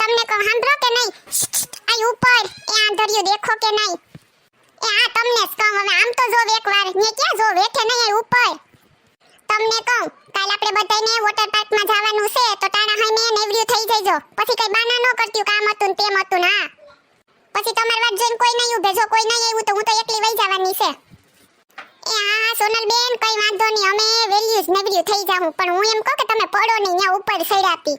તમને કહો, સાંભળો કે નહીં? આ ઉપર. એ આંધળિયું દેખો કે નહીં? એ આ તમને જ કહું, હવે આમ તો જોવ એકવાર. ને ક્યાં જોવ હેઠે નહીં એ ઉપર? તમને કહું, કાલ આપણે બધાને વોટર પાર્કમાં જવાનું છે, તો ટાણા હાઈને નેવડ્યું થઈ જઈજો પછી કઈ બાના ન કરતી કામ હતું ને તેમ હતું ને પછી તમારી વાત જોઈને કોઈ નહીં ઊભે. જો કોઈ નહીં આવ્યું તો હું તો એકલી વહી જવાની છે. એ હા, સોનલબેન, કઈ વાંધો નહીં. અમે વેલ્યુઝ નેવડ્યું થઈ જાઉં પણ હું એમ કહું કે તમે પડો નહીં અહીંયા ઉપર સૈરાતી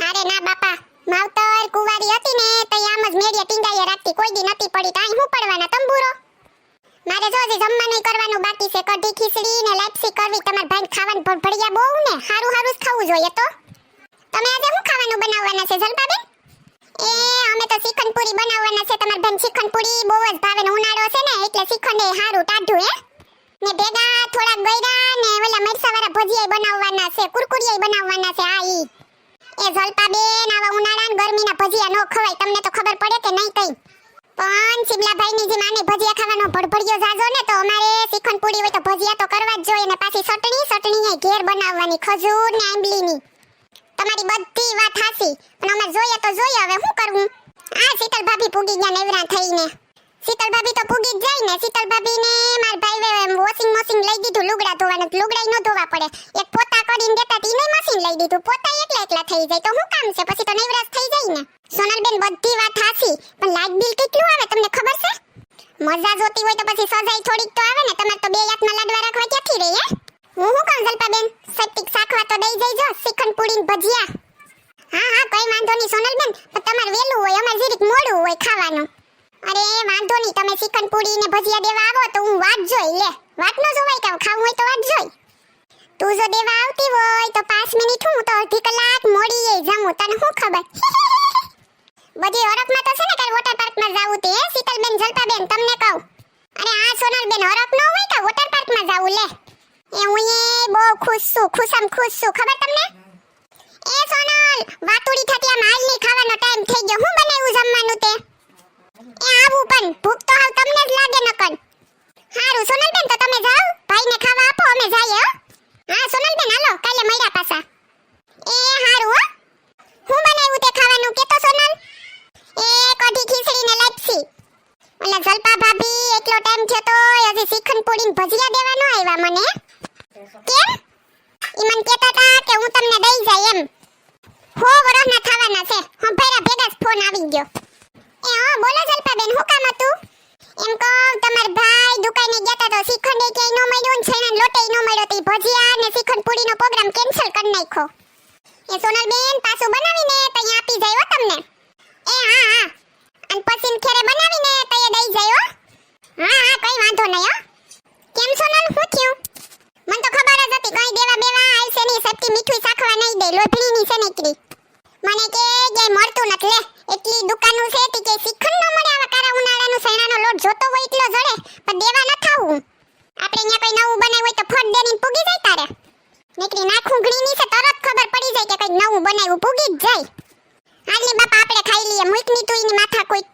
ના ના બાપા, માવતર કુવારી હતી ને, તો આમ જ મેડિયા ટીંગાઈએ રાખતી, કોઈ દી નથી પડી તાઈ હું પડવાના, તંબુરો? મારે જો હજી જમવાનું કરવાનું બાકી છે, કઢી, ખીચડી ને લાપસી કરવી, તમાર ભાઈ ખાવાનું ભરભડિયા બહુ ને, હારું જ ખાવું જોઈએ તો. તમે આજે શું ખાવાનું બનાવવાના છે, જલપાબેન? એ, અમે તો શ્રીખંડ પૂરી બનાવવાના છે, તમાર બેન શ્રીખંડ પૂરી બહુ જ ભાવે ને ઉનાળો છે ને, એટલે શ્રીખંડ એ સારું ટાઢું, હે? ને ભેગા થોડા ગયડા ને ઓલા મરસા વાળા ભજીયા બનાવવાના છે કુરકુરિયા બનાવવાના છે, આ ઈ. એ જલપા બેન આવા ઉનાળા ગરમીના ભજીયા નો ખવાય. તમને તો ખબર પડે કે નહીં કઈ. પણ શિમલાભાઈની જે માને ભજીયા ખાવાનો ભડભડિયો જાજો ને, તો અમારે શ્રીખંડ પૂરી હોય તો ભજીયા તો કરવા જ જોઈએ ને, પાછી ચટણી ચટણી ઘેર બનાવવાની ખજૂર ને આંબલીની. તમારી બધી વાત હાસી પણ અમે જોઈએ તો જોઈએ, હવે શું કરવું આ શીતલ ભાભી પૂગી ગયા નેવરા થઈને. શીતલ ભાભી તો પૂગી જ જાય ને શીતલ ભાભી ને માર ભાઈ વોશિંગ મશીન લઈ દીધું, લુગડા ધોવાનું લુગડા નો ધોવા પડે. એક દેતા મશીન એકલા થઈ જાય. તો કામ છે? પછી તો નવરાશ થઈ જાય સોનલબેન, બધી વાત હાસી પણ લાઇટ બિલ કેટલું આવે તમને ખબર છે? મજા જોતી હોય તો પછી સજાઈ થોડીક તો આવે ને. તમારે તો બે હાથમાં લાડવા રાખવા ક્યાંથી રહી, હે? હું કહું જલપાબેન? શાખવા તો દઈ જઈજો શ્રીખંડ પૂરી ભજીયા. હા હા, કઈ વાંધો નહીં, સોનલબેન. તમારે વેલું હોય, અમારે જીરીક મોડું હોય ખાવાનું. અરે વાંધો નહીં. તમે શ્રીખંડ ને ભજીયા દેવા આવો તો હું વાત જોઈ, લે. વાત ન જોવાય કે ખાવું હોય તો વાત જોઈ. તું જો દેવા આવતી હોય તો પાંચ મિનિટ હું તો અડધી કલાક મોડી જઈ જાઉં, તને શું ખબર? બધી હરકમાં તો છે ને કાલ વોટર પાર્કમાં જાવું તે શીતલબેન, જલપાબેન, તમને કહું. અરે આ સોનલબેન હરક ન હોય તો વોટર પાર્કમાં જાવું, લે. એ હું એ બહુ ખુશ છું ખુશમ ખુશ છું, ખબર તમને? એ સોનલ, વાતુડી થતી આ હાલ નહીં ખાવાનો ટાઈમ થઈ ગયો. હું બનાવ્યું જમવાનું તે? એ આવું પણ, ભૂખ તો હાલ તમને જ લાગે નકન હારું સોનલબેન તો તમે જાઓ ભાઈને ખાવા આપો અમે જઈએ હો હા સોનલબેન હાલો કાલે મળ્યા પાછા એ હારું હો હું બનાવ્યું તે ખાવાનું કે તો સોનલ એ કઢી ખીચડી ને લાપસી ઓલા જલપા ભાભી એટલો ટાઈમ થયો તો હજી શ્રીખંડ પૂરી ભજીયા દેવા ન આવ્યા મને. કેમ? ઈ મને કહેતા હતા કે હું તમને દઈ જાય એમ. હો વરસના થવાના છે. હું ભેરા ભેગા ફોન આવી ગયો. એ, હા, બોલો જલપાબેન, હું કામ હતું? એમ કહું, તમાર ભાઈ દુકાને ગયા તા તો શ્રીખંડ ક્યાંય ન મળ્યું ને છેના લોટે ન મળ્યો તો ભજીયા ને શ્રીખંડ પૂરીનો પ્રોગ્રામ કેન્સલ કરી નાખ્યો. એ સોનલબેન પાછું બનાવીને તઈ આપી જાય તમને એ હા હા અને પછી ને ખેરે બનાવીને તઈ દઈ જાય હો હા હા કઈ વાંધો નહીં હો કેમ સોનલ શું થયું મને તો ખબર જ હતી કઈ દેવા બેવા આવશે નહીં સબકી મીઠું સાખવા નહીં દે લોભણીની છે નીકળી મને કે જે મળતું નથી એટલી દુકાનો છે તી કે શીખન ન મળે આવા કારા ઉનાળાનું સૈણાનો લોટ જોતો હોય એટલો જડે, પણ દેવા ન થાવું આપણે અહીંયા કોઈ નવું બનાવ્યું હોય તો ફટ દેની પૂગી જાય તારે. નીકળી નાખું ઘણીની છે, તરત ખબર પડી જાય કે કઈ નવું બનાવ્યું, પૂગી જ જાય. હાલી બાપા આપણે ખાઈ લઈએ મૂકની તું એની માથા કોઈ.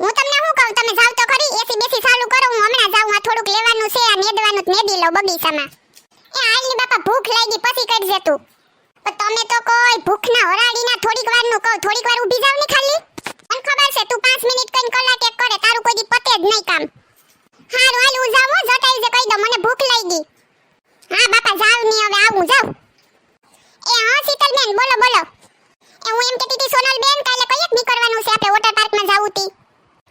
હું તમને શું કહું, તમે જાવ તો ખરી, એસી બેસી ચાલુ કરો, હું હમણાં જાઉં, આ થોડુંક લેવાનું છે, આ નેદવાનું જ નેદી લઉં બગીચામાં. એ બાપા ભૂખ લાગી પછી કરજે તું. પણ તમે તો કોઈ ભૂખના હરાડીના થોડીક વારનું કહું, થોડીક વાર ઊભી જાવ ને ખાલી. મને ખબર છે, તું પાંચ મિનિટ કઈ કલાક એક કરે, તારું કોઈ પતે જ નહીં કામ. હારું, હાલ હું જટાઈ જે કહી દો મને ભૂખ લાગી. હા, બાપા, જાવની હવે આવું, જાવ. એ, હા, શીતલબેન, બોલો બોલો. એ, હું એમ કેતી હતી, સોનલબેન, કાલે કઈ એક નીકળવાનું છે આપણે વોટર પાર્કમાં જાવું તી?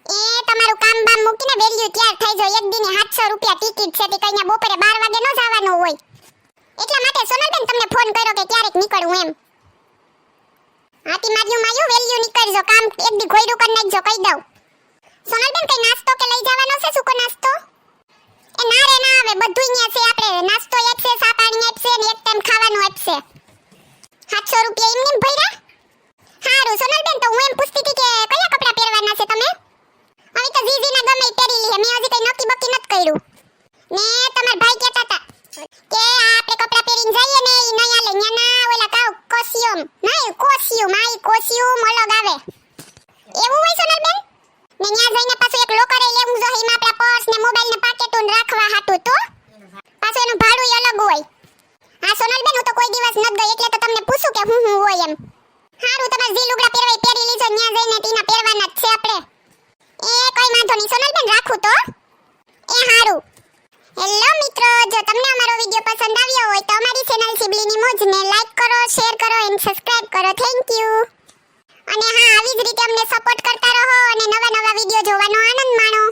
એ, તમારું કામ બામ મૂકીને વેલ્યુ તૈયાર થઈ જાય એક દિને 700 રૂપિયા ટિકિટ છે, તે કઈ બપોરે 12 વાગે નો જવાનું હોય. એટલા માટે સોનલબેન તમને ફોન કર્યો કે ક્યારેક નીકળું એમ. હાથી માર્યું માયું વેલ્યુ નીકળજો, કામ એક દી ઘોયડું કરી નાખજો, કહી દઉં. સોનલબેન કઈ નાસ્તો કે લઈ જવાનો છે? સૂકો નાસ્તો? એ ના રે, ના આવે બધું અહીંયા છે આપણે. નાસ્તો એક છે સા પાણી એક છે ને એક ટાઈમ ખાવાનું એક છે. 700 રૂપિયા એમને ભર્યા? પરસ્યુમ અલગ આવે. એવું હોય સોનલ બેન? ને જઈને પાછું એક લોકરે લેવું જો, એમાં આપણા પર્સ ને મોબાઈલ ને પાકેટો ને રાખવા હાટું તો. પાછું એનું ભાડું અલગ હોય. હા, સોનલ બેન, હું તો કોઈ દિવસ નથી ગઈ, એટલે તો તમને પૂછું કે હું હું હોય એમ. હારું તમે જે લુગડા પહેરવાય પહેરી લીજો ન્યા જઈને તીના પહેરવાના છે આપણે. એ કોઈ વાંધો નહીં. સોનલ બેન, રાખું તો. એ હારું. હેલો મિત્રો. જો તમને અમારો વીડિયો પસંદ આવ્યો હોય તો અમારી ચેનલ સિબલીની મોજને લાઈક કરો શેર કરો એન્ડ સબસ્ક્રાઇબ કરો. થેન્ક યુ અને હા, આવી જ રીતે અમને સપોર્ટ કરતા રહો અને નવા નવા વીડિયો જોવાનો આનંદ માણો.